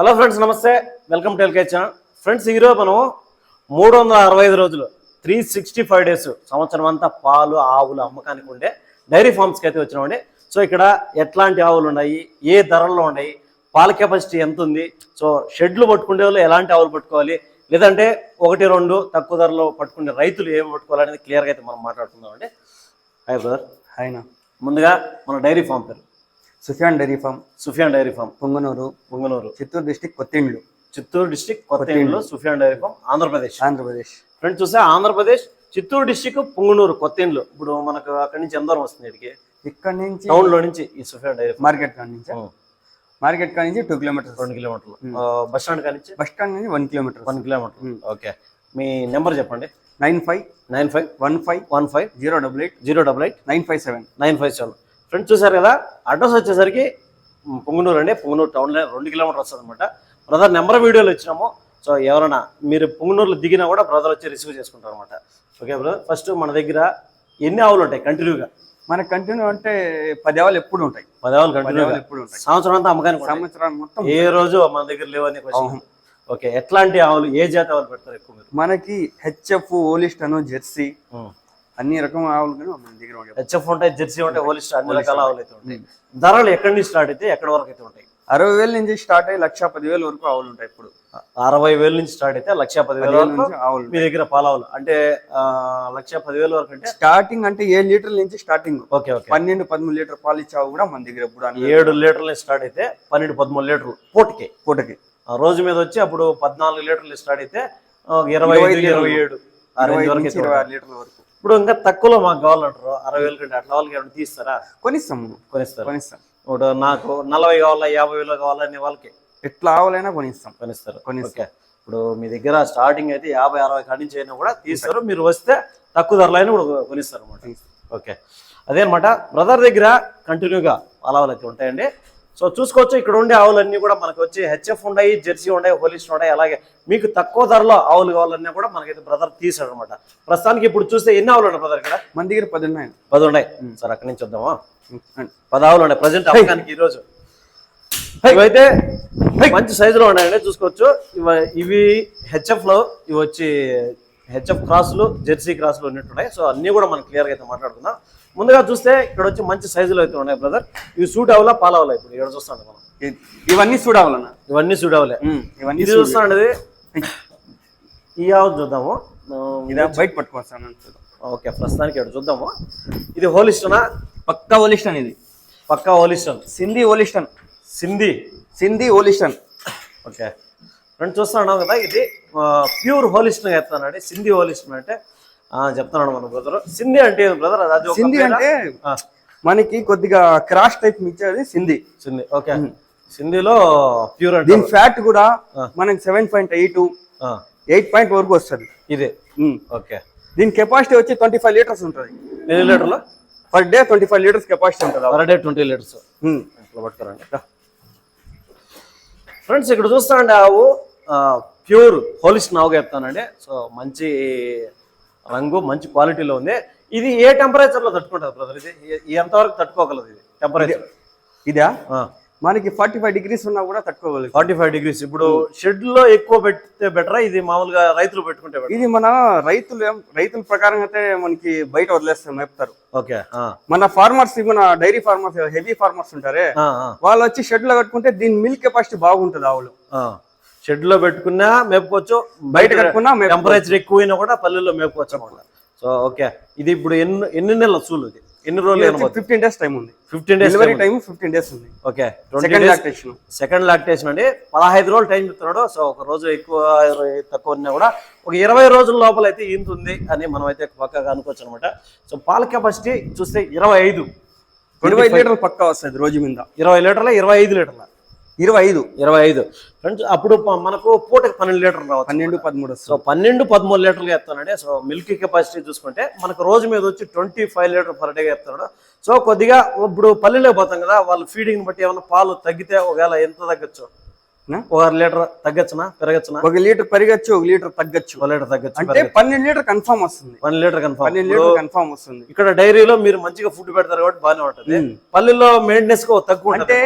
Hello friends నమస్తే. Welcome to L K channel friends ఈరోజు మనం మూడు వందల అరవై ఐదు రోజులు త్రీ సిక్స్టీ ఫైవ్ డేస్ సంవత్సరం అంతా పాలు ఆవులు అమ్మకానికి ఉండే డైరీ ఫార్మ్స్కి అయితే వచ్చినామండి సో ఇక్కడ ఎట్లాంటి ఆవులు ఉన్నాయి ఏ ధరల్లో ఉన్నాయి పాల కెపాసిటీ ఎంత ఉంది సో షెడ్లు పట్టుకునే వాళ్ళు ఎలాంటి ఆవులు పట్టుకోవాలి లేదంటే ఒకటి రెండు తక్కువ ధరలో పట్టుకునే రైతులు ఏం పట్టుకోవాలనేది క్లియర్గా అయితే మనం మాట్లాడుకుందామండి హాయ్ బ్రదర్ ఆయన ముందుగా మన డైరీ ఫామ్ పేరు. Sufiyan dairy farm Sufiyan dairy farm. Ponganur Punganur. Chittoor district Kothindlu. Chittoor district కొత్తగూడెంలో Sufiyan dairy farm Andhra Pradesh. Andhra Pradesh. Friends చూస్తే ఆంధ్రప్రదేశ్ చిత్తూరు డిస్టిక్ పుంగనూరు కొత్తేండ్లు. ఇప్పుడు మనకు అక్కడి నుంచి ఎంత వస్తుంది ఇక్కడికి. ఇక్కడ నుంచి టౌన్లో నుంచి ఈ సుఫియాన్ డైరీ మార్కెట్ కాడ నుంచి? మార్కెట్ కాడ నుంచి టూ కిలోమీటర్స్. రెండు కిలోమీటర్లు. బస్ స్టాండ్ కాడి నుంచి? బస్ స్టాండ్ నుంచి one kilometre one kilometre okay. మీ నెంబర్ చెప్పండి. Nine five nine five one five one five zero double eight zero double eight nine five seven. Nine five seven. Friends చూసారు కదా? Address వచ్చేసరికి పుంగనూరు అండి. పుంగనూరు టౌన్లో రెండు కిలోమీటర్ వస్తుంది అనమాట బ్రదర్ నెంబర్ వీడియోలో ఇచ్చినాము. సో ఎవరైనా మీరు పుంగనూరులో దిగినా కూడా బ్రదర్ వచ్చి రిసీవ్ చేసుకుంటారు అనమాట ఓకే బ్రదర్ ఫస్ట్ మన దగ్గర ఎన్ని ఆవులు ఉంటాయి? కంటిన్యూగా మన కంటిన్యూ అంటే పది ఆవులు ఎప్పుడు ఉంటాయి? పది ఆవులు ఆవులు ఎప్పుడు ఉంటాయి? సంవత్సరం అంతా అమ్మకానికి. సంవత్సరం మొత్తం ఏ రోజు మన దగ్గర లేవని ఓకే ఎట్లాంటి ఆవులు ఏ జాతి ఆవులు పెడతారు ఎక్కువ మీరు? మనకి హెచ్ఎఫ్ ఓలిస్టన్ జెర్సీ అన్ని రకం ఆవులు కానీ మన దగ్గర ఉంటాయి హెచ్ఎఫ్ ఉంటాయి జెర్సీ ఉంటాయి హోలిస్టర్ అన్ని రకాల ఆవులు అయితే ఉంటాయి. ధరలు ఎక్కడి నుంచి స్టార్ట్ అయితే ఎక్కడి వరకు అయితే ఉంటాయి? అరవై వేల నుంచి స్టార్ట్ అయ్యి లక్ష పదివేల వరకు ఆవులు ఉంటాయి ఇప్పుడు. అరవై వేల నుంచి స్టార్ట్ అయితే లక్ష పదివేల వరకు ఆవులు మీ దగ్గర పాలావులు అంటే లక్ష పదివేల వరకు అంటే స్టార్టింగ్ అంటే ఏడు లీటర్ల నుంచి స్టార్టింగ్. Okay okay. పన్నెండు పదమూడు లీటర్ పాలు ఇచ్చావు కూడా మన దగ్గర అన్ని ఏడు లీటర్ల స్టార్ట్ అయితే పన్నెండు పదమూడు లీటర్లు పూటకి. పూటకి. ఆ రోజు మీద వచ్చి అప్పుడు పద్నాలుగు లీటర్లు స్టార్ట్ అయితే ఇరవై ఐదు ఇరవై ఏడు రేంజ్ వరకు ఇరవై. ఆరు లీటర్ల వరకు. ఇప్పుడు ఇంకా తక్కువలో మాకు కావాలంటారు. అరవై వేల కంటే అట్లా వాళ్ళకి ఏమైనా తీస్తారా? కొనిస్తాం. కొనిస్తారు. కొనిస్తాం. ఇప్పుడు నాకు నలభై కావాలా యాభై వేలు కావాలా అనే వాళ్ళకి? ఎట్లా ఆవులైనా కొనిస్తాం. కొనిస్తారు. ఓకే. ఇప్పుడు మీ దగ్గర స్టార్టింగ్ అయితే యాభై అరవై కాడి నుంచి అయినా కూడా తీస్తారు. మీరు వస్తే తక్కువ ధరలో అయినా కూడా కొనిస్తారు అనమాట ఓకే. అదే అనమాట బ్రదర్ దగ్గర కంటిన్యూగా ఆవులు అయితే ఉంటాయండి. సో చూసుకోవచ్చు ఇక్కడ ఉండే ఆవులన్నీ కూడా మనకి వచ్చి హెచ్ఎఫ్ ఉన్నాయి జెర్సీ ఉన్నాయి హోలిస్ట్ ఉన్నాయి అలాగే మీకు తక్కువ ధరలో ఆవులు కావాలన్నా కూడా మనకైతే బ్రదర్ తీసాడు అనమాట ప్రస్తుతానికి ఇప్పుడు చూస్తే ఎన్ని ఆవులు ఉన్నాయి బ్రదర్ ఇక్కడ? మన దగ్గర పది ఉన్నాయి. పది ఉన్నాయి. సార్ అక్కడి నుంచి వద్దామా? పది ఆవులు ఉన్నాయి ప్రజెంట్ అమ్మకానికి ఈ రోజు ఇవైతే మంచి సైజులో ఉన్నాయండి చూసుకోవచ్చు. ఇవ- ఇవి హెచ్ఎఫ్లో ఇవి వచ్చి హెచ్ఎఫ్ క్రాసులు జెర్సీ క్రాసులు ఉన్నట్టున్నాయి సో అన్ని కూడా మనం క్లియర్గా అయితే మాట్లాడుకుందాం. ముందుగా చూస్తే ఇక్కడ వచ్చి మంచి సైజులో అయితే ఉన్నాయి బ్రదర్ ఇవి సూట్ అవలా పాలవలా ఇప్పుడు? ఇక్కడ చూస్తాను మనం. ఇవన్నీ చూడాలన్నా ఇవన్నీ సూట్ అవలే ఇవన్నీ ఇది చూస్తాను ఈ ఆవు చూద్దాము. ఇదా బయట పట్టుకొస్తాను ఓకే ప్రస్తుతానికి ఇక్కడ చూద్దాము. ఇది హోలిస్టనా పక్కా ఓలిస్టన్ ఇది. పక్కా Holstein Sindhi Holstein Sindhi. Sindhi Holstein okay. Friend చూస్తున్నాం కదా ఇది ప్యూర్ హోలిస్టన్ చెప్తానండి సింధీ హోలిస్టన్ అంటే చెప్తున్నాడు మన బ్రదర్ సింధీ అంటే బ్రదర్ అది సింధీ? అంటే మనకి కొద్దిగా క్రాష్ టైప్ ఇచ్చేది సింధీ. సింధీ ఓకే. సింధీలో ప్యూర్ అంటే దీని ఫ్యాట్ కూడా మనకి seven point eight eight point వరకు వస్తుంది. ఇదే. ఓకే. దీని కెపాసిటీ వచ్చి ట్వంటీ ఫైవ్ లీటర్స్ ఉంటుంది. ఎన్ని లీటర్లు? Per day twenty five litres capacity ఉంటుంది పర్ డే ట్వంటీ లీటర్స్. ఇట్లా పట్టుకోరండి. ఫ్రెండ్స్ ఇక్కడ చూస్తానండి ఆవు ప్యూర్ హోలిస్ట్ నావుగా చెప్తానండి. సో మంచి రంగు మంచి క్వాలిటీలో ఉంది. ఇది ఏ టెంపరేచర్లో తట్టుకుంటుంది బ్రదర్ ఇది ఎంతవరకు తట్టుకోగలదు ఇది టెంపరేచర్ ఇదా. మనకి ఫార్టీ ఫైవ్ డిగ్రీస్ ఉన్నా కూడా తట్టుకోగలుగుతాం ఫార్టీ ఫైవ్ డిగ్రీస్ ఇప్పుడు షెడ్లో ఎక్కువ పెడితే బెటరా ఇది మామూలుగా రైతులు పెట్టుకుంటే ఇది మన రైతులు ఏం- రైతుల ప్రకారం అయితే మనకి బయట వదిలేస్తారు మేపుతారు. ఓకే మన ఫార్మర్స్ మన డైరీ ఫార్మర్స్ హెవీ ఫార్మర్స్ ఉంటారే వాళ్ళు వచ్చి షెడ్లో కట్టుకుంటే దీని మిల్క్ కెపాసిటీ బాగుంటుంది ఆవులు. షెడ్లో పెట్టుకున్నా మేపుకోవచ్చు. బయట కట్టుకున్నా. టెంపరేచర్ ఎక్కువైనా కూడా పల్లెల్లో మేపుకోవచ్చు అనమాట సో ఓకే. ఇది ఇప్పుడు ఎన్ని ఎన్ని నెలల సూలు ఇది? ఎన్ని రోజులు ఫిఫ్టీన్ డేస్ టైం ఉంది. Fifteen days delivery time fifteen days ఉంది. Okay. Second lactation second lactation అండి. పదహైదు రోజులు టైం చెప్తున్నాడు. సో ఒక రోజు ఎక్కువ తక్కువ ఉన్నా కూడా ఒక ఇరవై రోజుల లోపల అయితే ఈంత ఉంది అని మనం అయితే పక్కగా అనుకోవచ్చు అనమాట సో పాల కెపాసిటీ చూస్తే ఇరవై ఐదు. ఇరవై లీటర్లు పక్కా వస్తుంది రోజు మీద. ఇరవై లీటర్ల ఇరవై ఐదు లీటర్ల. ఇరవై ఐదు. ఇరవై ఐదు. ఫ్రెండ్స్ అప్పుడు మనకు పూటకి పన్నెండు లీటర్లు రావచ్చు పన్నెండు పదమూడు సో పన్నెండు పదమూడు లీటర్లు చెప్తానండి సో మిల్క్ కెపాసిటీ చూసుకుంటే మనకు రోజు మీద వచ్చి twenty five litre per day చెప్తున్నాడు సో కొద్దిగా ఇప్పుడు పల్లెలో పోతాం కదా వాళ్ళు ఫీడింగ్ బట్టి ఏమైనా పాలు తగ్గితే ఒకవేళ ఎంత తగ్గచ్చు? ఒక లీటర్ తగ్గచ్చునా? పెరగచ్చునా? ఒక లీటర్ పెరగచ్చు ఒక లీటర్ తగ్గచ్చు. ఒక లీటర్ తగ్గచ్చు అంటే పన్నెండు లీటర్ కన్ఫర్మ్ వస్తుంది. వన్ లీటర్ కన్ఫర్మ్ పన్నెండు లీటర్ కన్ఫర్మ్ వస్తుంది. ఇక్కడ డైరీలో మీరు మంచిగా ఫుడ్ పెడతారు కాబట్టి బాగానే ఉంటుంది. పల్లెల్లో మెయింటెనెన్స్కు తక్కువ అంటే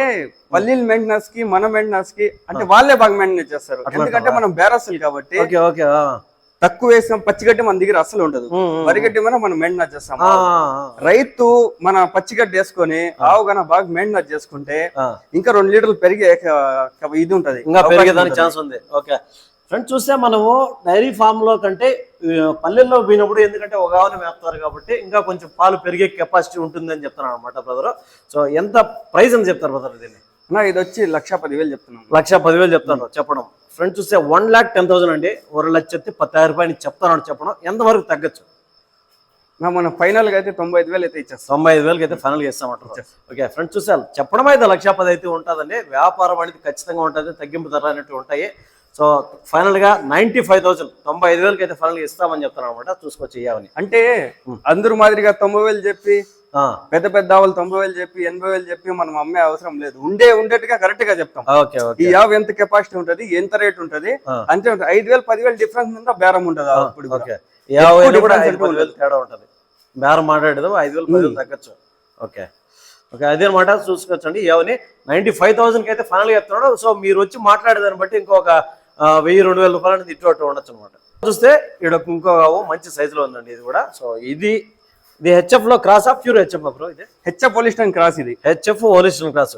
పల్లీల మెయింటెనెన్స్కి మన మెయింటెనెన్స్కి అంటే వాళ్ళే బాగా మెయింటెనెన్స్ చేస్తారు. ఎందుకంటే మనం బేరస్తులు కాబట్టి ఓకే ఓకే. తక్కువ వేసిన పచ్చిగడ్డి మన దగ్గర అసలు ఉండదు. వరిగడ్డి మన మనం మెయింటెనెన్స్ చేస్తాం. రైతు మన పచ్చిగడ్డి వేసుకొని ఆవు గన బాగా మెయింటెనెన్స్ చేసుకుంటే. ఇంకా రెండు లీటర్లు పెరిగే ఇది ఉంటది. ఇంకా పెరిగేదానికి. ఛాన్స్ ఉంది. ఓకే. ఫ్రెండ్స్ చూస్తే మనము డైరీ ఫామ్లో కంటే పల్లెల్లో పోయినప్పుడు ఎందుకంటే ఒక ఆవుని మేపుతారు కాబట్టి ఇంకా కొంచెం పాలు పెరిగే కెపాసిటీ ఉంటుందని చెప్తున్నాను అనమాట బ్రదర్ సో ఎంత ప్రైస్ అని చెప్తారు బ్రదర్ దీన్ని? ఇది వచ్చి లక్ష పదివేలు చెప్తున్నాను లక్ష పదివేలు చెప్తాను చెప్పడం. ఫ్రెండ్స్ చూస్తే వన్ ల్యాక్ టెన్ థౌసండ్ అండి. ఒక లక్షത്തി పత్తాయిరం రూపాయలు చెప్తాను చెప్పడం ఎంతవరకు తగ్గచ్చు? మన ఫైనల్గా అయితే తొంభై ఐదు వేలు అయితే ఇచ్చేస్తాం. తొంభై ఐదు వేలకి అయితే ఫైనల్గా ఇస్తామంటారు ఓకే ఫ్రెండ్స్ చూసారు చెప్పడం అయితే లక్ష పది అయితే ఉంటుందండి. వ్యాపారం అనేది ఖచ్చితంగా ఉంటుంది తగ్గింపు ధర అనేవి ఉంటాయి. సో ఫైనల్గా నైంటీ ఫైవ్ థౌసండ్ తొంభై ఐదు వేలకి అయితే ఫైనల్గా ఇస్తామని చెప్తాను అనమాట చూసుకొచ్చి ఇవ్వని అంటే అందరూ మాదిరిగా తొంభై వేలు చెప్పి పెద్ద పెద్ద ఆవులు తొంభై వేలు చెప్పి ఎనభై వేలు చెప్పి మనం అమ్మే అవసరం లేదు. ఉండే ఉండేట్టుగా కరెక్ట్గా చెప్తాం. ఈ ఆవు ఎంత కెపాసిటీ ఉంటది ఎంత రేట్ ఉంటది. అంతే ఉంటుంది. ఐదు వేలు పదివేలు డిఫరెన్స్ ఉందా? బేరం వేలు తేడా ఉంటుంది. బేరం మాట్లాడేది ఐదు వేలు పది వేలు తగ్గచ్చు. ఓకే. ఓకే అదే అనమాట చూసుకోవచ్చండి. ఏవని నైంటీ ఫైవ్ థౌసండ్కి అయితే ఫైనల్గా చెప్తున్నాడు. సో మీరు వచ్చి మాట్లాడేదాన్ని బట్టి ఇంకొక వెయ్యి రెండు వేల రూపాయలు అనేది ఇటు అటు ఉండొచ్చు అనమాట చూస్తే ఇక్కడ ఇంకో మంచి సైజులో ఉందండి ఇది కూడా. సో ఇది ఇది హెచ్ఎఫ్లో cross of pure HF bro ఇది? హెచ్ఎఫ్ పోలిస్టన్ క్రాస్ ఇది. HF Holstein cross.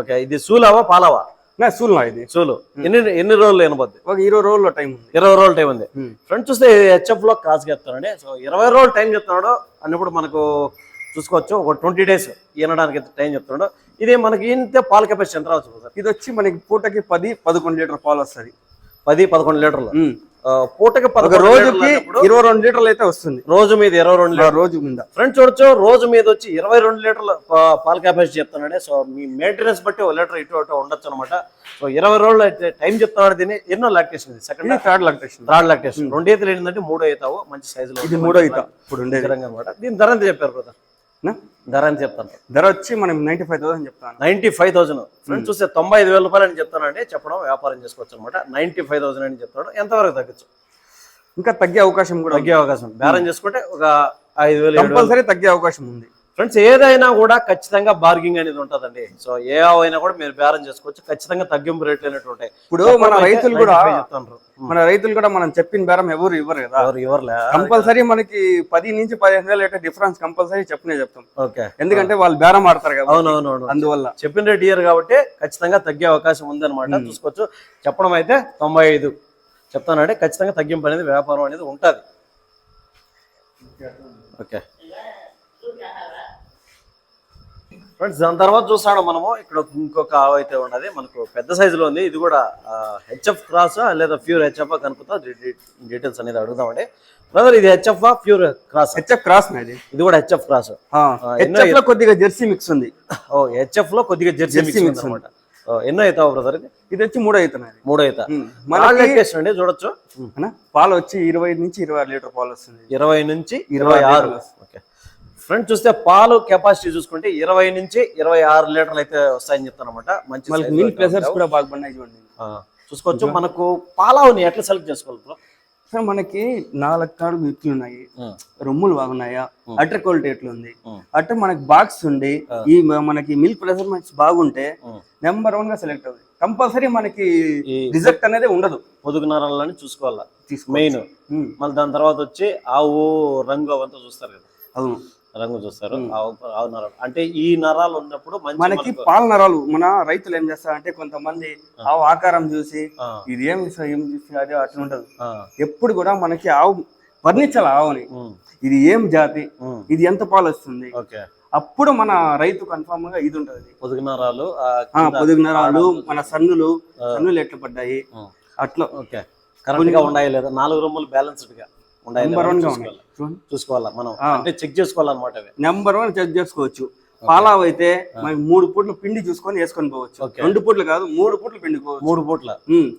ఓకే ఇది సూలావా పాలావా? నా సూల్ ఇది. సూలు. ఎన్ని ఎన్ని రోజులు వినబద్ది ఒక ఇరవై రోజుల్లో టైం ఉంది. ఇరవై రోజులు టైం ఉంది. ఫ్రెండ్ చూస్తే హెచ్ఎఫ్లో క్రాస్ చెప్తానండి సో ఇరవై రోజులు టైం చెప్తున్నాడు. అన్నప్పుడు మనకు చూసుకోవచ్చు. ఒక ట్వంటీ డేస్ ఈనడానికి టైం చెప్తున్నాడు. ఇది మనకి ఇంతే పాల కెపాసిటీ ఎంత రావచ్చు సార్? ఇది వచ్చి మనకి పూటకి పది పదకొండు లీటర్ పాలు వస్తుంది. పది పదకొండు లీటర్లు. పూటకి ఒక పదకొండు రోజుకి ఇరవై రెండు లీటర్లు అయితే వస్తుంది. రోజు మీద ఇరవై రెండు ఆ లీటర్లు. రోజు మీద. ఫ్రెండ్స్ చూడొచ్చు రోజు మీద వచ్చి ఇరవై రెండు లీటర్ల పాల కెపాసిటీ చెప్తున్నాడే. సో మీ మెయింటెనెన్స్ బట్టి ఒక లీటర్ ఇటు అటు ఉండొచ్చు అనమాట సో ఇరవై రోజులు అయితే టైం చెప్తున్నాడు దీన్ని. ఎన్నో లాక్టేషన్ ఇది? Second third lactation third lactation రెండు ఈతలు ఏంటంటే మూడో అవుతావు మంచి సైజులో ఇది మూడో ఈత. ఇప్పుడు ఉండేది. అనమాట దీని ధర ఎంత చెప్పారు బ్రదర్? ధర ఎంత చెప్తాను? ధర వచ్చి మనం నైన్టీ ఫైవ్ థౌసండ్ చెప్తాను. Ninety five thousand. ఫ్రెండ్స్ చూస్తే తొంభై ఐదు వేల రూపాయలు అని చెప్తానండి చెప్పడం వ్యాపారం చేసుకోవచ్చు అనమాట నైన్టీ ఫైవ్ థౌసండ్ అని చెప్తాడు. ఎంతవరకు తగ్గచ్చు ఇంకా తగ్గే అవకాశం కూడా తగ్గే అవకాశం. బేరం చేసుకుంటే ఒక ఐదు వేలు. కంపల్సరీ తగ్గే అవకాశం ఉంది. ఫ్రెండ్స్ ఏదైనా కూడా ఖచ్చితంగా బార్గింగ్ అనేది ఉంటుందండి. సో ఏ అయినా కూడా మీరు బేరం చేసుకోవచ్చు. ఖచ్చితంగా తగ్గింపు రేట్లు అనేవి ఉంటాయి. ఇప్పుడు మన రైతులు కూడా 95 చెప్తాండ్రు. మన రైతులు కూడా మనం చెప్పిన బేరం ఎవరు ఇవ్వరు కదా. ఎవరు ఇవ్వరులే. కంపల్సరీ మనకి పది నుంచి పదిహేను వేలు అయితే డిఫరెన్స్ కంపల్సరీ చెప్పనే చెప్తాం. ఓకే ఎందుకంటే వాళ్ళు బేరం ఆడతారు కదా అవునవునవును. అందువల్ల. చెప్పిన రేట్ ఇయర్ కాబట్టి ఖచ్చితంగా తగ్గే అవకాశం ఉందన్నమాట. చూసుకోవచ్చు. చెప్పడం అయితే తొంభై ఐదు. చెప్తానంటే ఖచ్చితంగా తగ్గింపు అనేది వ్యాపారం అనేది ఉంటుంది. ఓకే ఫ్రెండ్స్ దాని తర్వాత చూస్తాడు మనము. ఇక్కడ ఇంకొక ఆవు అయితే ఉన్నది. మనకు పెద్ద సైజులో ఉంది. ఇది కూడా హెచ్ఎఫ్ క్రాస్ లేదా ప్యూర్ హెచ్ఎఫ్ కనుక్కుంటా డీటెయిల్స్ అనేది అడుగుదామండి. బ్రదర్ ఇది HF pure cross HF cross ఇది. కూడా హెచ్ఎఫ్ క్రాస్ హెచ్ఎఫ్లో కొద్దిగా జెర్సీ మిక్స్ ఉంది. ఓ హెచ్ఎఫ్లో కొద్దిగా జెర్సీ మిక్స్ mix అనమాట ఎన్నో అవుతావు బ్రదర్ ఇది? ఇది వచ్చి మూడో అవుతున్నాయి మూడో అవుతా అండి చూడొచ్చు. పాలు వచ్చి ఇరవై నుంచి ఇరవై ఆరు లీటర్ పాలు వస్తుంది. ఇరవై నుంచి ఇరవై ఆరు ఓకే. ఫ్రెండ్ చూస్తే పాలు కెపాసిటీ చూసుకుంటే ఇరవై నుంచి ఇరవై ఆరు లీటర్లు అయితే వస్తాయని చెప్తాను అనమాట మంచి మిల్క్ ప్రెషర్స్ కూడా బాగా పడినాయి చూడండి. చూసుకోవచ్చు. మనకు పాలావుని ఎట్లా సెలెక్ట్ చేసుకోవాలి సార్ మనకి నాలుగు కాడు ఇట్లు ఉన్నాయి. రొమ్ములు బాగున్నాయా అటర్ క్వాలిటీ ఎట్లుంది. అట్ట మనకి బాక్స్ ఉండి ఈ మనకి మిల్క్ ప్రెజర్మెంట్స్ బాగుంటే. నెంబర్ వన్గా సెలెక్ట్ అవుతుంది. కంపల్సరీ మనకి రిజెక్ట్ అనేది ఉండదు. పొదుగు నరాలని చూసుకోవాలా? మెయిన్. మళ్ళీ దాని తర్వాత వచ్చి ఆవు రంగు అవంతా చూస్తారు కదా. అవును. రంగు చూస్తారు. ఆవు ఆవు నరాలు. అంటే ఈ నరాలు ఉన్నప్పుడు మనకి పాల నరాలు మన రైతులు ఏం చేస్తారంటే కొంతమంది ఆవు ఆకారం చూసి ఇది ఏం ఇస్తా- ఏం చూసి అదే అట్లా ఉండదు ఆ, ఎప్పుడు కూడా మనకి ఆవు వర్ణించాలి ఆవుని. ఇది ఏం జాతి ఇది ఎంత పాలు వస్తుంది. ఓకే. అప్పుడు మన రైతు కన్ఫామ్గా ఇది ఉంటది. పొదుగు నరాలు పొదుగు నరాలు మన సన్నులు సన్నులు ఎట్లా పడ్డాయి అట్లా. ఓకే. కరెక్ట్గా ఉండాయి లేదా? నాలుగు రొమ్ములు బ్యాలెన్స్డ్గా. నెంబర్ లేదా వన్ అని గా చూసుకోవాలి. ఉన్నాయి చూడండి. చూసుకోవాలా? మనం అంటే చెక్ చేసుకోవాలన్నమాట నెంబర్ వన్ చెక్ చేసుకోవచ్చు. పాలావ్ అయితే మనకి మూడు పూట్ల పిండి చూసుకొని వేసుకొని పోవచ్చు. రెండు పూట్లు కాదు మూడు పూట్లు పిండి పోవచ్చు. మూడు పూట్ల.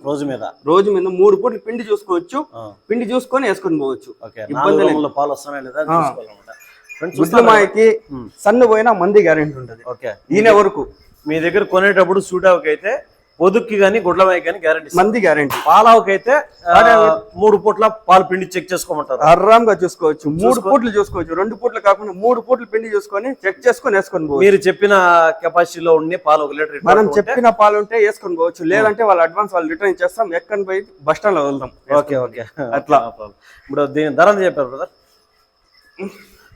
రోజు మీద? రోజు మీద మూడు పూట్ల పిండి చూసుకోవచ్చు. పిండి చూసుకొని వేసుకొని పోవచ్చు. ఇబ్బంది పాలు వస్తున్నాయి లేదా అని చూసుకోవాలన్నమాట. ఫ్రెండ్స్ గుడ్ల మాయకి ఉమ్. సన్ను పోయినా మంది గ్యారెంటీ ఉంటది. ఓకే. ఈయన వరకు. మీ దగ్గర కొనేటప్పుడు సూటావుకి అయితే పొదుక్కి కానీ గుడ్లమాయి కానీ గ్యారంటీ మంది గ్యారెంటీ పాలావుకి అయితే ఆ, మూడు పూట్ల పాలు పిండి చెక్ చేసుకోమంటారు. ఆరామ్గా చూసుకోవచ్చు. మూడు పూట్లు చూసుకోవచ్చు. రెండు పూట్లు కాకుండా మూడు పూట్లు పిండి చూసుకొని చెక్ చేసుకొని వేసుకొని పోవచ్చు. మీరు చెప్పిన కెపాసిటీలో ఉండి పాలు ఒక లీటర్ మనం చెప్పిన పాలు ఉంటే వేసుకొని పోవచ్చు. లేదంటే వాళ్ళ అడ్వాన్స్ వాళ్ళు రిటర్న్ ఇచ్చేస్తాం. ఎక్కడికి పోయి బస్ స్టాండ్లో వెళ్దాం. Okay okay. అట్లా. ఇప్పుడు దీని ధర చెప్పారు బ్రదర్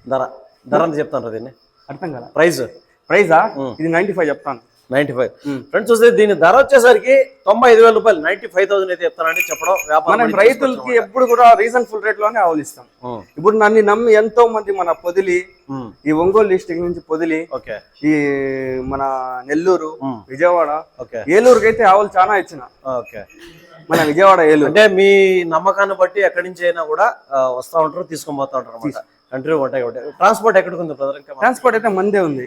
ధర. ధర చెప్తాను దీన్ని? అర్థం కదా ప్రైస్? ప్రైజా? ఇది నైన్టీ ఫైవ్ చెప్తాను. Ninety five. ఫ్రెండ్స్ చూస్తే దీని ధర వచ్చేసరికి తొంభై ఐదు వేల రూపాయలు. నైన్టీ ఫైవ్ థౌసండ్ అయితే చెప్తానండి చెప్పడం వ్యాపారం మనం రైతులకి ఎప్పుడు కూడా రీజనబుల్ రేట్లోనే ఆవులిస్తాం. ఇప్పుడు నన్ను నమ్మి ఎంతో మంది మన పొదిలి ఈ ఒంగోలు డిస్టిక్ నుంచి పొదిలి ఓకే. ఈ మన నెల్లూరు విజయవాడ ఓకే. ఏలూరుకి అయితే ఆవులు చాలా ఇచ్చిన. ఓకే. మన విజయవాడ ఏలూరు. అంటే మీ నమ్మకాన్ని బట్టి ఎక్కడి నుంచి అయినా కూడా వస్తా ఉంటారు తీసుకొని పోతా ఉంటారు కంట్రీ ఉంటాయి కాబట్టి. ట్రాన్స్పోర్ట్ ఎక్కడికి ఉంది బ్రదర్ ఇంకా ట్రాన్స్పోర్ట్ అయితే మందే ఉంది.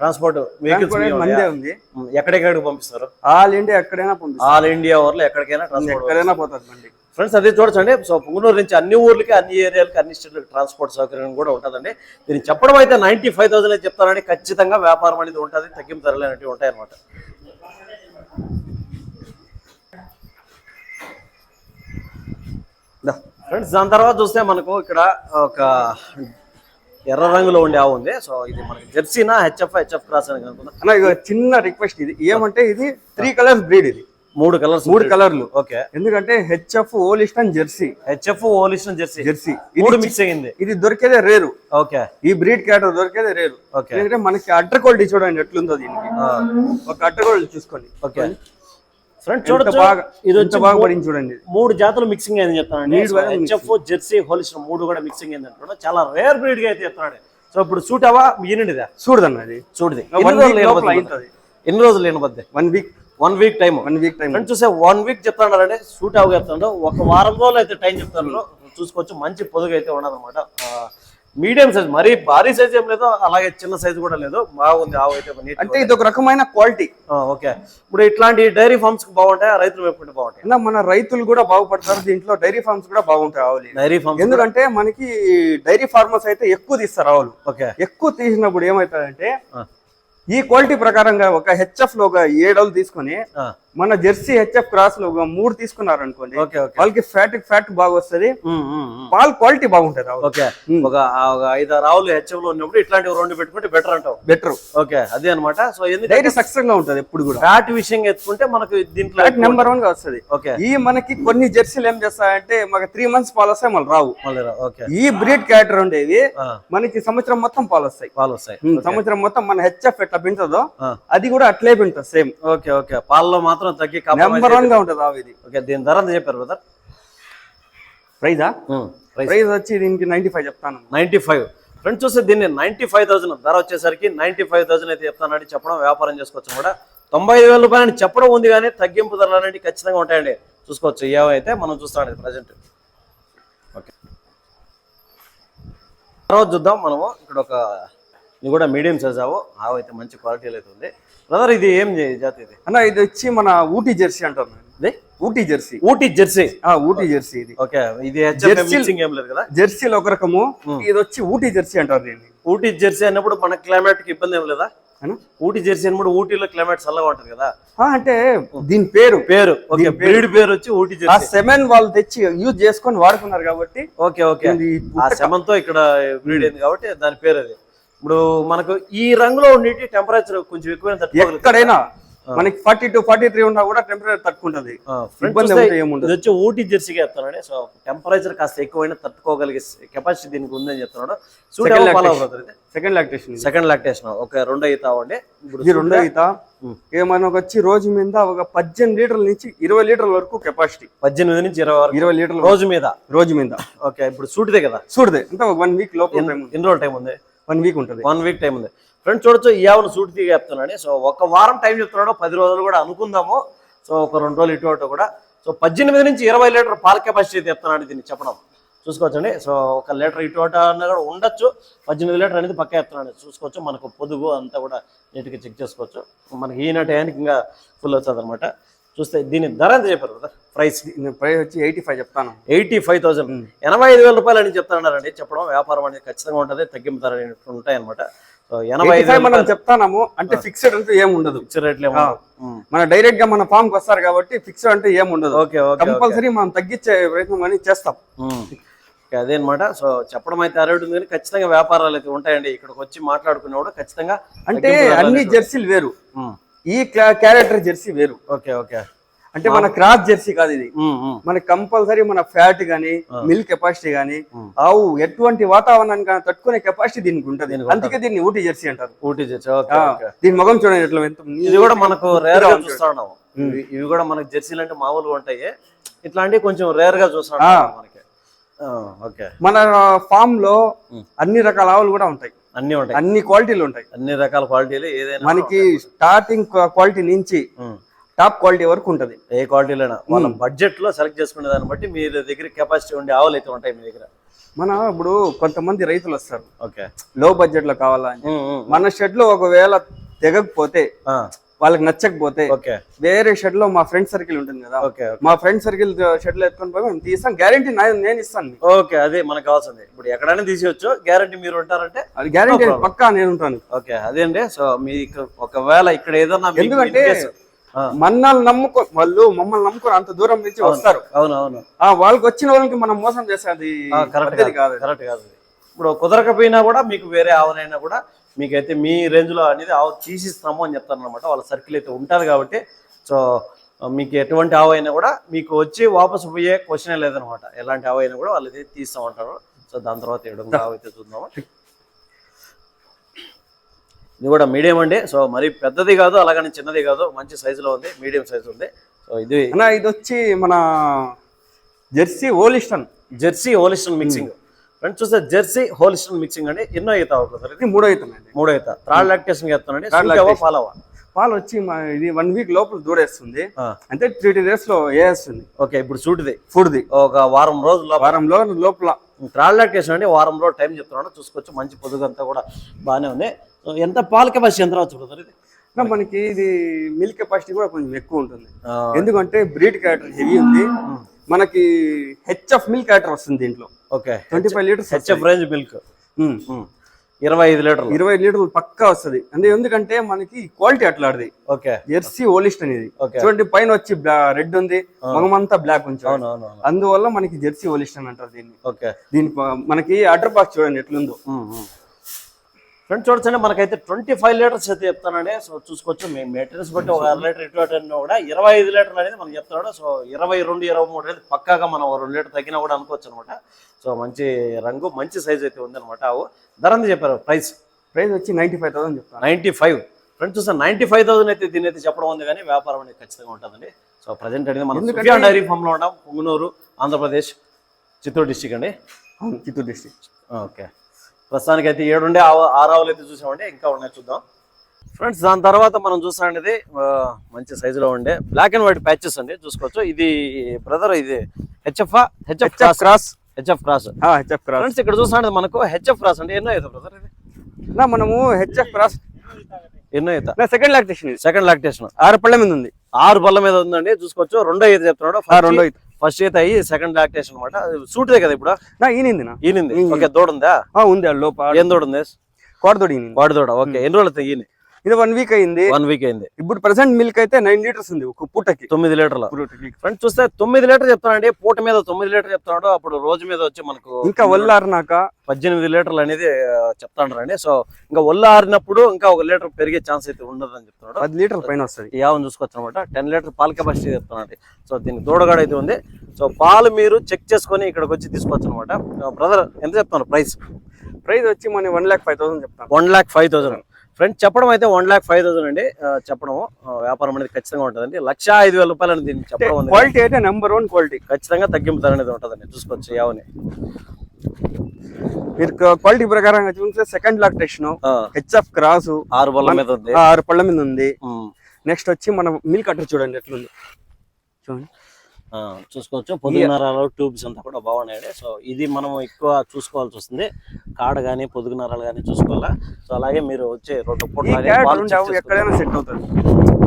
ట్రాన్స్పోర్ట్ వెహికల్స్ మందే ఉంది? ఎక్కడెక్కడికి పంపిస్తారు? ఆల్ ఇండియా ఎక్కడైనా పంపిస్తాం ఆల్ ఇండియా ఊర్లో ఎక్కడికైనా ట్రాన్స్పోర్ట్ ఎక్కడైనా పోతుంది బండి. ఫ్రెండ్స్ అదే చూడొచ్చండి. సో పుంగనూరు నుంచి అన్ని ఊర్లకి అన్ని ఏరియాలకి అన్ని స్టేట్లకు ట్రాన్స్పోర్ట్ సౌకర్యం కూడా ఉంటుందండి. దీన్ని చెప్పడం అయితే నైంటీ ఫైవ్ థౌసండ్ అయితే చెప్తానండి ఖచ్చితంగా వ్యాపారం అనేది ఉంటుంది తగ్గింపు ధరలు అనేవి ఉంటాయి అనమాట ఫ్రెండ్స్ దాని తర్వాత చూస్తే మనకు ఇక్కడ ఒక ఎర్ర రంగులో ఉండే ఆవు ఉంది. సో ఇది మనకి జెర్సీనా హెచ్ఎఫ్ హెచ్ఎఫ్ క్రాస్ అని అనుకుందాం చిన్న రిక్వెస్ట్ ఇది. ఏమంటే ఇది త్రీ కలర్స్ బ్రీడ్ ఇది. మూడు కలర్స్ మూడు కలర్లు ఓకే ఎందుకంటే HF Holstein jersey. HF Holstein jersey. Jersey. మూడు మిక్స్ అయ్యింది. ఇది దొరికేదే రేరు. ఓకే ఈ బ్రీడ్ క్యాటర్ దొరికేదే రేరు. ఓకే ఎందుకంటే మనకి అడ్డర్ క్వాలిటీ చూడండి ఎట్లుందో దీనికి. ఒక అడ్డర్ క్వాలిటీ చూసుకోండి. ఓకే ఫ్రెండ్ చూడొచ్చు. ఇది ఎంత వచ్చి బాగా మూ- పడింది చూడండి. మూడు జాతులు మిక్సింగ్ అయింది చెప్తానండి హెచ్ఎఫ్ జెర్సీ హోలిస్టర్ మూడు కూడా మిక్సింగ్ అయింది అంటున్నాడు చాలా రేర్ బ్రీడ్గా అయితే చెప్తున్నాడు. సో ఇప్పుడు సూట్ అవా? ఈనండిదా చూడదన్న అది. చూడది. ఎన్ని రోజులు లేనబద్దే one week one week time one week time friend చూసే వన్ వీక్ చెప్తాడంటే సూట్ అవగా చెప్తాడు ఒక వారం రోజులు అయితే టైం చెప్తాడు చూసుకోవచ్చు. మంచి పొదుగు అయితే ఉండదన్నమాట. మీడియం సైజ్ మరీ భారీ సైజ్ ఏం లేదు అలాగే చిన్న సైజ్ కూడా లేదు. బాగుంది ఆవు అయితే నీట్ అంటే ఇది ఒక రకమైన క్వాలిటీ. ఓకే. ఇప్పుడు ఇట్లాంటి డైరీ ఫార్మ్స్ బాగుంటాయి? రైతులు పెట్టుకుంటే బాగుంటాయి? అన్న మన రైతులు కూడా బాగుపడతారు. దీంట్లో డైరీ ఫార్మ్స్ కూడా బాగుంటాయి ఆవులు. డైరీ ఫార్మ్స్ ఎందుకంటే మనకి డైరీ ఫార్మర్స్ అయితే ఎక్కువ తీస్తారు ఆవులు. ఓకే. ఎక్కువ తీసినప్పుడు ఏమవుతుందంటే. ఈ క్వాలిటీ ప్రకారంగా ఒక హెచ్ఎఫ్లో ఒక ఏడవులు తీసుకొని మన జెర్సీ హెచ్ఎఫ్ క్రాస్లో మూడు తీసుకున్నారు అనుకోండి వాళ్ళకి ఫ్యాట్ ఫ్యాట్ బాగా వస్తది. పాల్ క్వాలిటీ బాగుంటది ఓకే. ఒక ఆ, ఒక ఐదు ఆరు ఆవులు హెచ్ఎఫ్లో ఉన్నప్పుడు ఇట్లాంటివి రెండు పెట్టుకుంటే బెటర్ అంటావు. బెటర్ ఓకే అదే అనమాట సో డైరీ సక్సెస్గా ఉంటది ఎప్పుడు కూడా. ఫ్యాట్ విషయం ఎత్తుకుంటే మనకు దీంట్లో నెంబర్ వన్గా వస్తది. ఓకే. ఈ మనకి కొన్ని జెర్సీలు ఏం చేస్తాయంటే మాకు త్రీ మంత్స్ పాలు వస్తాయి మళ్ళీ రావు ఈ బ్రీడ్ క్యారెక్టర్ ఉండేది మనకి సంవత్సరం మొత్తం పాలు వస్తాయి పాలు వస్తాయి సంవత్సరం మొత్తం మన హెచ్ఎఫ్ ఎట్లా పింటుందో ఆ. అది కూడా అట్లే పింటుంది సేమ్. Okay okay. పాలలో మాత్రం తగ్గి కాంప్రమైజ్ నెంబర్ వన్గా ఉంటది ఆవు ఇది. ఓకే దీని ధర ఎంత చెప్పారు బ్రదర్ ప్రైజా? ప్రైస్ వచ్చి దీనికి నైన్టీ ఫైవ్ చెప్తాను. నైన్టీ ఫైవ్ ఫ్రెండ్స్ చూస్తే దీన్ని నైన్టీ ఫైవ్ థౌసండ్ ధర వచ్చేసరికి నైన్టీ ఫైవ్ థౌసండ్ అయితే చెప్తానండి చెప్పడం వ్యాపారం చేసుకోవచ్చు కూడా. తొంభై ఐదు వేల రూపాయలని చెప్పడం ఉంది కానీ తగ్గింపు ధరలు అనేవి ఖచ్చితంగా ఉంటాయండి. చూసుకోవచ్చు ఏవో అయితే మనం చూస్తామండి ప్రజెంట్ ఓకే తర్వాత చూద్దాం మనము. ఇక్కడ ఒక ఇది కూడా మీడియం సైజ్ ఆవు. ఆవు అయితే మంచి క్వాలిటీలో అయితే ఉంది. బ్రదర్ ఇది ఏం జాతి ఇది? అన్న ఇది వచ్చి మన ఊటీ జెర్సీ అంటారు ఇది Ooty Jersey. Ooty Jersey. Ooty Jersey ఇది. ఓకే ఇది మిక్సింగ్ ఏం లేదు కదా? జెర్సీలో ఒక రకము. ఇది వచ్చి ఊటీ జెర్సీ అంటారు దీన్ని. ఊటీ జెర్సీ అన్నప్పుడు మన క్లైమేట్కి ఇబ్బంది ఏం లేదా? ఊటీ జెర్సీ అన్నప్పుడు ఊటీలో క్లైమేట్ చల్లగా ఉంటుంది కదా? అంటే దీని పేరు. పేరు. ఓకే బ్రీడ్ పేరు. వచ్చి ఊటీ ఆ జెర్సీ. సెమెన్ వాళ్ళు తెచ్చి యూజ్ చేసుకొని వాడుకున్నారు కాబట్టి ఓకే ఓకే. ఆ శమంతో ఇక్కడ బ్రీడ్ అయింది కాబట్టి దాని పేరు అది. ఇప్పుడు మనకు ఈ రంగులో ఉండేటి టెంపరేచర్ కొంచెం ఎక్కువైనా తట్టుకోగలుగుతుంది ఎక్కడైనా మనకి ఫార్టీ టు ఫార్టీ త్రీ ఉన్నా కూడా టెంపరేచర్ ఇబ్బంది అయితే ఏముండదు. ఇది వచ్చి ఊటీ జెర్సీగా చెప్తానండి సో టెంపరేచర్ కాస్త ఎక్కువైనా తట్టుకోగలిగే కెపాసిటీ దీనికి ఉందని చెప్తున్నాడు. Second lactation second lactation okay రెండు అవుతావండి ఇప్పుడు ఇది రెండో ఈత మనకు వచ్చి రోజు మీద ఒక పద్దెనిమిది లీటర్ల నుంచి ఇరవై లీటర్ల వరకు కెపాసిటీ పద్దెనిమిది నుంచి ఇరవై ఇరవై లీటర్ల రోజు మీద. రోజు మీద. ఓకే ఇప్పుడు సూటిదే కదా. చూడదే అంటే ఒక వన్ వీక్ లోపల రోజులు టైం ఉంది. వన్ వీక్ ఉంటుంది. వన్ వీక్ టైం ఉంది. ఫ్రెండ్స్ చూడొచ్చు ఈ ఆవును సూట్ తీగ చెప్తున్నాడు సో ఒక వారం టైం చెప్తున్నాడు. పది రోజులు కూడా అనుకుందాము. సో ఒక రెండు రోజులు ఇటు అటు కూడా. సో పద్దెనిమిది నుంచి ఇరవై లీటర్ పాల కెపాసిటీ చెప్తున్నాడు దీన్ని చెప్పడం. చూసుకోవచ్చండి. సో ఒక లీటర్ ఇటు అటు అన్న కూడా ఉండొచ్చు. పద్దెనిమిది లీటర్ అనేది పక్క చెప్తున్నాడు చూసుకోవచ్చు మనకు పొదుగు అంతా కూడా నీట్గా చెక్ చేసుకోవచ్చు. మనకి ఈయన టైంకి ఇంకా ఫుల్ అవుతుంది అనమాట చూస్తే దీని ధర ఎంత చెప్పారు కదా ప్రైస్ ప్రైస్ వచ్చి ఎయిటీ ఫైవ్ చెప్తాను. Eighty five thousand. ఎనభై ఐదు వేల రూపాయలు అని చెప్తున్నారండి చెప్పడం వ్యాపారం అనేది ఖచ్చితంగా ఉంటుంది తగ్గింపు ధర ఉంటాయి అనమాట సో ఎనభై ఐదు 85 మనం చెప్తాము అంటే ఫిక్స్డ్ అంటూ ఏం ఉండదు. ఫిక్స్ రేట్లు ఏమో. మన డైరెక్ట్గా మన ఫామ్కి వస్తారు కాబట్టి ఫిక్స్డ్ అంటే ఏం ఉండదు. ఓకే కంపల్సరీ మనం తగ్గించే ప్రయత్నం అని చేస్తాం. అదేనమాట. సో చెప్పడం అయితే అరవై ఉంది కానీ ఖచ్చితంగా వ్యాపారాలు అయితే ఉంటాయండి. ఇక్కడికి వచ్చి మాట్లాడుకునేవాడు ఖచ్చితంగా అంటే అన్ని జెర్సీలు వేరు. ఈ క్యారెక్టర్ జెర్సీ వేరు. Okay okay. అంటే మన క్రాస్ జెర్సీ కాదు ఇది. మనకి కంపల్సరీ మన ఫ్యాట్ గానీ మిల్క్ కెపాసిటీ గానీ ఆవు ఎటువంటి వాతావరణాన్ని కానీ తట్టుకునే కెపాసిటీ దీనికి ఉంటుంది. అందుకే దీన్ని ఊటీ జెర్సీ అంటారు. ఊటీ ఓకే దీని ముఖం చూడండి ఎట్లా ఎంత ఇది కూడా మనకు రేర్గా చూస్తా ఉన్నాము. ఇవి- కూడా మనకు జెర్సీలు అంటే మామూలుగా ఉంటాయి. ఇట్లాంటివి కొంచెం రేర్గా చూస్తా మనకి. ఓకే. మన ఫామ్లో అన్ని రకాల ఆవులు కూడా ఉంటాయి. అన్ని ఉంటాయి. అన్ని క్వాలిటీలు ఉంటాయి. అన్ని రకాల క్వాలిటీలు ఏదైనా మనకి స్టార్టింగ్ క్వాలిటీ నుంచి. టాప్ క్వాలిటీ వరకు ఉంటది. ఏ క్వాలిటీలైనా. వాళ్ళ బడ్జెట్లో సెలెక్ట్ చేసుకునే దాన్ని బట్టి మీ దగ్గర కెపాసిటీ ఉండే ఆవులు అయితే ఉంటాయి మీ దగ్గర. మన ఇప్పుడు కొంతమంది రైతులు వస్తారు. ఓకే. లో బడ్జెట్లో కావాలా అని. మన షెడ్లో ఒకవేళ తెగకపోతే వాళ్ళకి నచ్చకపోతే ఓకే. వేరే షెడ్లో మా ఫ్రెండ్ సర్కిల్ ఉంటుంది కదా. మా ఫ్రెండ్ సర్కిల్ షెడ్లో ఎత్తుకొని పోయి మేము తీస్తాం. గ్యారంటీ నేను ఇస్తాను. ఓకే అదే మనకు కావాల్సింది. ఇప్పుడు ఎక్కడైనా తీసేయచ్చు. గ్యారంటీ మీరు ఉంటారంటే అది గ్యారంటీ పక్కా నేను ఉంటాను. ఓకే అదే అండి. సో మీకు ఒకవేళ ఇక్కడ ఏదన్నా ఎందుకంటే మమ్మల్ని నమ్ముకో వాళ్ళు మమ్మల్ని నమ్ముకొని అంత దూరం నుంచి వస్తారు. అవును అవును. ఆ వాళ్ళకి వచ్చిన వాళ్ళకి మనం మోసం చేసేది కరెక్ట్ కాదు కరెక్ట్ కాదు ఇప్పుడు కుదరకపోయినా కూడా మీకు వేరే ఆవునైనా కూడా మీకైతే మీ రేంజ్లో అనేది ఆవు తీసిస్తాము అని చెప్తారు అనమాట వాళ్ళ సర్కిల్ అయితే ఉంటుంది కాబట్టి. సో మీకు ఎటువంటి ఆవు అయినా కూడా మీకు వచ్చి వాపసు పోయే క్వశ్చన్ లేదనమాట ఎలాంటి ఆవు అయినా కూడా వాళ్ళు అయితే తీస్తామంటారు సో దాని తర్వాత ఎడం ఆవు అయితే చూద్దాము? ఇది కూడా మీడియం అండి. సో మరి పెద్దది కాదు అలాగని చిన్నది కాదు. మంచి సైజులో ఉంది మీడియం సైజు ఉంది. సో ఇది ఇది వచ్చి మన jersey Holstein. Jersey Holstein mixing. Friends చూస్తే జెర్సీ హోలిస్టన్ మిక్సింగ్ అండి. ఎన్నో ఈత అవుతుంది ఇది? మూడో అవుతుందండి మూడో ఈత. థర్డ్ లాక్టేషన్ సూట్ ఎవో ఫాలోవా పాలు వచ్చి ఇది వన్ వీక్ లోపల దూడేస్తుంది. అంటే త్రీ డేస్లో వేస్తుంది ఓకే ఇప్పుడు సూట్ది. ఫుడ్ది. ఒక వారం రోజులు వారంలో లోపల. థర్డ్ లాక్టేషన్ అండి వారం రోజులు టైం చెప్తున్నాను చూసుకోవచ్చు మంచి పొదుగు అంతా కూడా బాగానే ఉంది. ఎంత పాల కెపాసిటీ ఎంత రావచ్చు ఇది? మనకి ఇది మిల్క్ కెపాసిటీ కూడా కొంచెం ఎక్కువ ఉంటుంది. ఎందుకంటే బ్రీడ్ క్యారెక్టర్ హెవీ ఉంది. మనకి హెచ్ఎఫ్ మిల్క్ క్యారెక్టర్ వస్తుంది దీంట్లో. Okay. Twenty five litres HF range milk. ఇరవై ఐదు లీటర్లు. ఇరవై లీటర్లు పక్కా వస్తుంది. అంటే ఎందుకంటే మనకి క్వాలిటీ అట్లాడిది. ఓకే. జెర్సీ ఓలిస్ట్ అనేది. చూడండి పైన వచ్చి రెడ్ ఉంది. మగమంతా బ్లాక్ కొంచెం అందువల్ల మనకి జెర్సీ ఓలిస్ట్ అని అంటారు దీన్ని. ఓకే. దీని మనకి అటర్ బాక్స్ చూడండి ఎట్లుందో. ఫ్రెండ్ చూడొచ్చండి మనకైతే ట్వంటీ ఫైవ్ లీటర్స్ అయితే చెప్తానండి. సో చూసుకోవచ్చు మేము మెటీరియల్స్ బట్టి ఒక అర లీటర్ ఇటు అటు కూడా ఇరవై ఐదు లీటర్లు అనేది మనం చెప్తున్నాడు సో ఇరవై రెండు ఇరవై మూడు అనేది పక్కాగా మనం రెండు లీటర్ తగ్గినా కూడా అనుకోవచ్చు అనమాట. సో మంచి రంగు మంచి సైజ్ అయితే ఉందన్నమాట ఆవు. ధర ఎంత చెప్పారు? ప్రైస్? ప్రైస్ వచ్చి నైన్టీ ఫైవ్ థౌసండ్ చెప్తాను. Ninety five. ఫ్రెండ్ చూస్తే నైంటీ ఫైవ్ థౌసండ్ అయితే దీని అయితే చెప్పడం ఉంది కానీ వ్యాపారం అనేది ఖచ్చితంగా ఉంటుందండి. సో ప్రజెంట్ అనేది మనం డైరీ ఫామ్లో ఉన్నాం పుంగనూరు ఆంధ్రప్రదేశ్ చిత్తూరు డిస్టిక్ అండి. Chittoor district okay. ప్రస్తుతానికి అయితే ఏడుండే ఆవు ఆరు ఆవులు అయితే చూసామండి. ఇంకా ఉన్నాయి చూద్దాం. ఫ్రెండ్స్ దాని తర్వాత మనం చూసాండి మంచి సైజులో ఉండే బ్లాక్ అండ్ వైట్ ప్యాచెస్ అండి. చూసుకోవచ్చు. ఇది బ్రదర్ ఇది HF HF cross cross HF cross HF cross friends ఇక్కడ చూసాండి మనకు హెచ్ఎఫ్ క్రాస్ అంటే ఎన్నో అవుతుంది బ్రదర్ ఇది? మనము హెచ్ఎఫ్ క్రాస్ ఎన్నో అవుతా? సెకండ్ లాక్టేషన్ సెకండ్ లాక్టేషన్ ఆరు పళ్ళ మీద ఉంది. ఆరు బల్ల మీద ఉందండి. చూసుకోవచ్చు. రెండో ఈత చెప్తున్నాడు? రెండో ఈత. ఫస్ట్ ఈత అయ్యి సెకండ్ లాక్టేషన్ అనమాట సూట్దే కదా ఇప్పుడు? నా ఈనింది నా ఈనింది ఓకే దూడ ఉందా లోపల ఏం దూడ ఉంది కోడదోడి ఈనింది వాడి దూడ ఓకే ఎన్ని రోజులు ఈని ఇది వన్ వీక్ అయింది. వన్ వీక్ అయింది. ఇప్పుడు ప్రెసెంట్ మిల్క్ అయితే నైన్ లీటర్స్ ఉంది ఒక పూటకి. తొమ్మిది లీటర్ల. ఫ్రెండ్స్ చూస్తే తొమ్మిది లీటర్ చెప్తానండి పూట మీద తొమ్మిది లీటర్ చెప్తున్నాడు. అప్పుడు రోజు మీద వచ్చి మనకు ఇంకా ఒల్లారినాక పద్దెనిమిది లీటర్లు అనేది చెప్తాండ్రండి. సో ఇంకా ఒళ్ళు ఆరినప్పుడు ఇంకా ఒక లీటర్ పెరిగే ఛాన్స్ అయితే ఉండదని చెప్తున్నాడు. పది లీటర్ల పైన వస్తుంది. యావని చూసుకోవచ్చు అనమాట టెన్ లీటర్ పాల కెపాసిటీ చెప్తున్నాడు సో దీనికి దూడగాడ అయితే ఉంది. సో పాలు మీరు చెక్ చేసుకొని ఇక్కడికి వచ్చి తీసుకోవచ్చు అనమాట బ్రదర్ ఎంత చెప్తున్నారు ప్రైస్ ప్రైస్ వచ్చి మన వన్ ల్యాక్ ఫైవ్ థౌసండ్ చెప్తాను one lakh five thousand friends చెప్పడం అయితే వన్ ల్యాక్ ఫైవ్ థౌసండ్ అండి. చెప్పడం వ్యాపారం అనేది ఖచ్చితంగా ఉంటుందండి. లక్ష ఐదు వేల రూపాయలు అని దీనికి చెప్పడం క్వాలిటీ అయితే నెంబర్ వన్ క్వాలిటీ ఖచ్చితంగా తగ్గింపు ధర అనేది ఉంటుందండి. చూసుకోవచ్చు యావని. మీరు క్వాలిటీ ప్రకారంగా చూస్తే సెకండ్ లాక్టేషన్ ఆ, హెచ్ఎఫ్ క్రాస్ ఆరు బల్ల మీద ఉంది. ఆరు పళ్ళ మీద ఉంది. నెక్స్ట్ వచ్చి మన మిల్క్ అట్టర్ చూడండి ఎట్లుంది. చూడండి. చూసుకోవచ్చు. పొదుగు నరాలు ట్యూబ్స్ అంతా కూడా బాగున్నాయండి. సో ఇది మనం ఎక్కువ చూసుకోవాల్సి వస్తుంది. కాడ కానీ పొదుగు నరాలు కానీ చూసుకోవాలా. సో అలాగే మీరు వచ్చే రెండు ఎక్కడైనా సెట్ అవుతుంది.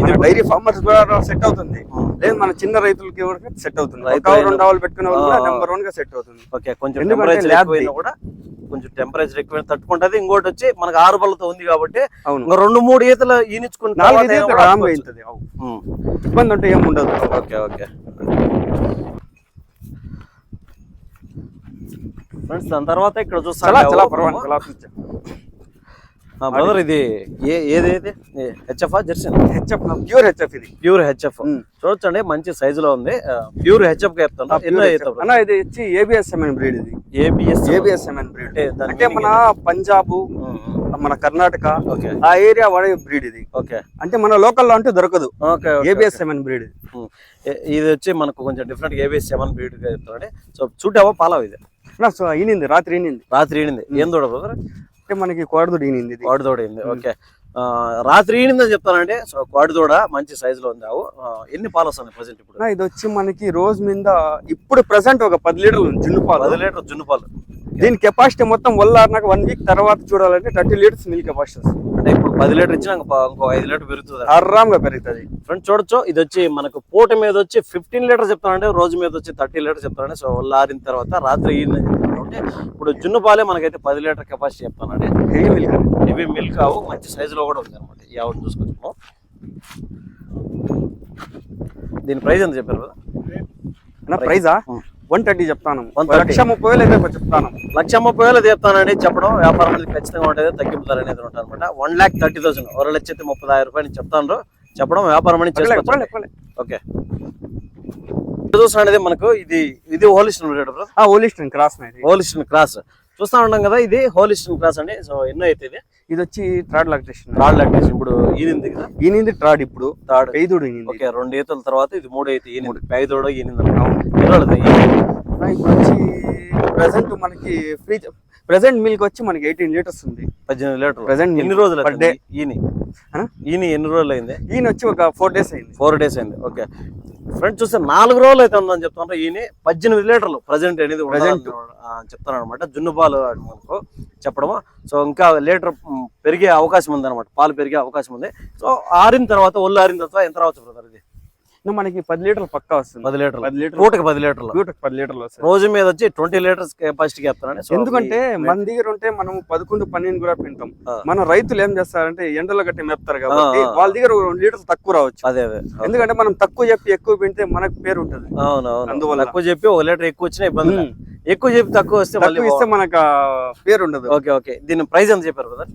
ఇది డైరీ ఫార్మర్స్ కూడా సెట్ అవుతుంది. లేదు మన చిన్న రైతులకి కూడా సెట్ అవుతుంది. రెండు ఆవులు పెట్టుకునే వాళ్ళు నెంబర్ వన్గా సెట్ అవుతుంది. ఓకే కొంచెం టెంపరేచర్. కూడా కొంచెం టెంపరేచర్ ఎక్కువ తట్టుకుంటది. ఇంకోటి వచ్చి మనకు ఆరు బల్లతో ఉంది కాబట్టి రెండు మూడు ఈతలు. ఉమ్. ఇబ్బంది అంటే ఏం ఉండదు. Okay okay. ఫ్రెండ్స్ దాని తర్వాత ఇక్కడ చూస్తాను బ్రదర్ ఇది ఏ ఏదేది HF Jersey HF pure HF ఇది. Pure HF um. చూడొచ్చండి మంచి సైజులో ఉంది. ప్యూర్ హెచ్ఎఫ్గా చెప్తాను ఎన్నో ఈత అన్న ఇది వచ్చి ఏబిఎస్ఎంఎన్ బ్రీడ్ ఇది. ఏబిఎస్ బ్రీడ్ అంటే మన పంజాబ్ మన కర్ణాటక ఆ ఏరియా వాడే బ్రీడ్ ఇది. ఓకే. అంటే మన లోకల్లో అంటే దొరకదు. Okay ABSMN breed. ఇది వచ్చి మనకు కొంచెం డిఫరెంట్ ఏబిఎస్ సెవెన్ చెప్తానండి సో చూడావా పాలవ ఇది? నా సో ఈనింది రాత్రి ఈనింది. రాత్రి ఈనింది. ఏం బ్రదర్? అంటే మనకి కోడదుడు ఈనింది ఇది. కోడి దూడ అయింది ఓకే. రాత్రి ఈనిందని చెప్తానండి సో కోడి దూడ మంచి సైజులో ఉంది ఆవు. ఎన్ని పాలు వస్తుంది ప్రజెంట్ ఇప్పుడు? ఇది వచ్చి మనకి రోజు మీద ఇప్పుడు ప్రెసెంట్ ఒక పది లీటర్లు జున్ను పాలు. పది లీటర్ జున్ను పాలు. దీని కెపాసిటీ మొత్తం వల్లారినాక వన్ వీక్ తర్వాత చూడాలంటే థర్టీ లీటర్స్ మిల్క్ కెపాసిటీ వస్తుంది. అంటే ఇప్పుడు పది లీటర్ ఇచ్చినా ఇంకో ఐదు లీటర్ పెరుగుతుంది? ఆరాంగా పెరుగుతుంది. ఫ్రెండ్స్ చూడొచ్చు. ఇది వచ్చి మనకు పూట మీద వచ్చి ఫిఫ్టీన్ లీటర్ చెప్తానంటే రోజు మీద వచ్చి థర్టీ లీటర్ చెప్తానండి సో ఆరిన తర్వాత రాత్రి ఈయన చెప్తానంటే ఇప్పుడు జున్ను పాలే మనకైతే పది లీటర్ కెపాసిటీ చెప్తానండి. హెవీ మిల్క్ ఇవి మిల్క్ ఆవు మంచి సైజులో కూడా ఉంది అనమాట ఈ ఆవును చూసుకుంటున్నాం దీని ప్రైస్ ఎంత చెప్పారు కదా? ప్రైజా. వన్ థర్టీ చెప్తాను. 130. లక్ష ముప్పై వేలు అయితే చెప్తాను. లక్ష ముప్పై వేలు చెప్తానండి చెప్పడం వ్యాపారం అనేది ఖచ్చితంగా ఉంటుంది తగ్గింపుతారు అనేది ఉంటుంది అనమాట వన్ ల్యాక్ థర్టీ థౌసండ్ ఒక లక్ష ముప్పై రూపాయలు చెప్తాను. చెప్పడం వ్యాపారం అనేది పర్లేదు, ఓకే చూస్తున్నది మనకు ఇది ఇది హోలిస్టన్ రేట్ బ్రో ఆ ఓలిస్టన్ క్రాస్ హోలిస్టన్ క్రాస్ చూస్తా ఉన్నాం కదా ఇది హోలిస్టన్ క్రాస్ అండి. సో ఎన్నో అయితే ఇది ఇది వచ్చి థర్డ్ లాక్టేషన్ థర్డ్ లాక్టేషన్ ఇప్పుడు ఈనింది కదా? ఈనింది థర్డ్ ఇప్పుడు. థర్డ్ ఐదుడు ఓకే రెండు ఈతల తర్వాత ఇది మూడు అయితే ఈనింది. ఐదోడో ఈనింది ఇప్పుడు వచ్చి ప్రెసెంట్ మనకి ఫ్రీ ప్రెసెంట్ మిల్క్ వచ్చి మనకి ఎయిటీన్ లీటర్స్ ఉంది. పద్దెనిమిది లీటర్లు. Present ఎన్ని రోజులు అవుతుంది? day. ఈని? ఈని ఎన్ని రోజులు అయింది? ఈయన వచ్చి ఒక ఫోర్ డేస్ అయింది. ఫోర్ డేస్ అయింది. ఓకే. ఫ్రెండ్స్ చూస్తే నాలుగు రోజులు అయితే ఉందని చెప్తున్నారు. ఈయన పద్దెనిమిది లీటర్లు ప్రజెంట్ అనేది Present. చెప్తాను అనమాట జున్ను పాలు మనకు చెప్పడము. సో ఇంకా లీటర్ పెరిగే అవకాశం ఉంది అనమాట పాలు పెరిగే అవకాశం ఉంది. సో ఆరిన తర్వాత ఒళ్ళు ఆరిన తర్వాత ఎంత రావచ్చు బ్రదర్ ఇది? మనకి పది లీటర్లు పక్కా వస్తుంది. పది లీటర్లు. పది లీటర్లు. పూటకి పది లీటర్లు. బ్యూటకి పది లీటర్లు వస్తుంది. రోజు మీద వచ్చి ట్వంటీ లీటర్స్ కెపాసిటీ చెప్తానండి సో ఎందుకంటే మన దగ్గర ఉంటే మనం పదకొండు పన్నెండు కూడా పింటాం. మన రైతులు ఏం చేస్తారంటే ఎండలో గట్టి మేపుతారు కాబట్టి. వాళ్ళ దగ్గర రెండు లీటర్లు తక్కువ రావచ్చు. అదే అదే. ఎందుకంటే మనం తక్కువ చెప్పి ఎక్కువ పింటే మనకు పేరు ఉంటుంది. అవును అవును. అందువల్ల. తక్కువ చెప్పి ఒక లీటర్ ఎక్కువ వచ్చినా ఇబ్బంది. ఎక్కువ చెప్పి తక్కువ వస్తే మళ్ళీ తక్కువ ఇస్తే మనకు పేరు ఉండదు. Okay okay. దీని ప్రైస్ ఎంత చెప్పారు కదా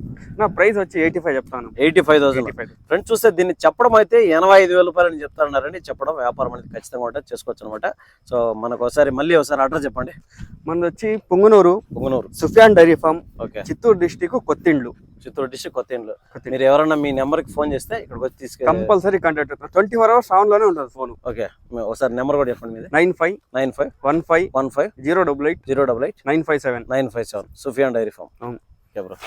నా ప్రైస్ వచ్చి ఎయిటీ ఫైవ్ చెప్తాను. Eighty five thousand. 85. ఫ్రెండ్స్ చూస్తే దీన్ని చెప్పడం అయితే ఎనభై ఐదు వేల రూపాయలు అని చెప్తారన్నారండి చెప్పడం వ్యాపారం అనేది ఖచ్చితంగా ఉంటుంది చేసుకోవచ్చు అనమాట సో మనకు ఒకసారి మళ్ళీ ఒకసారి అడ్రస్ చెప్పండి. మనది వచ్చి Punganur Punganur. Sufiyan dairy farm okay. Chittoor district Kothindlu. Chittoor district కొత్త ఇండ్లు మీరు ఎవరన్నా మీ నెంబర్కి ఫోన్ చేస్తే ఇక్కడికి వచ్చి తీసుకెళ్ళి కంపల్సరీ కాంటాక్ట్ అవుతాం ట్వంటీ ఫోర్ అవర్స్ ఆన్లోనే ఉంటుంది ఫోన్. ఓకే. ఒకసారి నెంబర్ కూడా చెప్పండి మీది. Nine five nine five one five one five zero double eight zero double eight nine five seven. Nine five seven. Sufiyan dairy farm. Okay bro.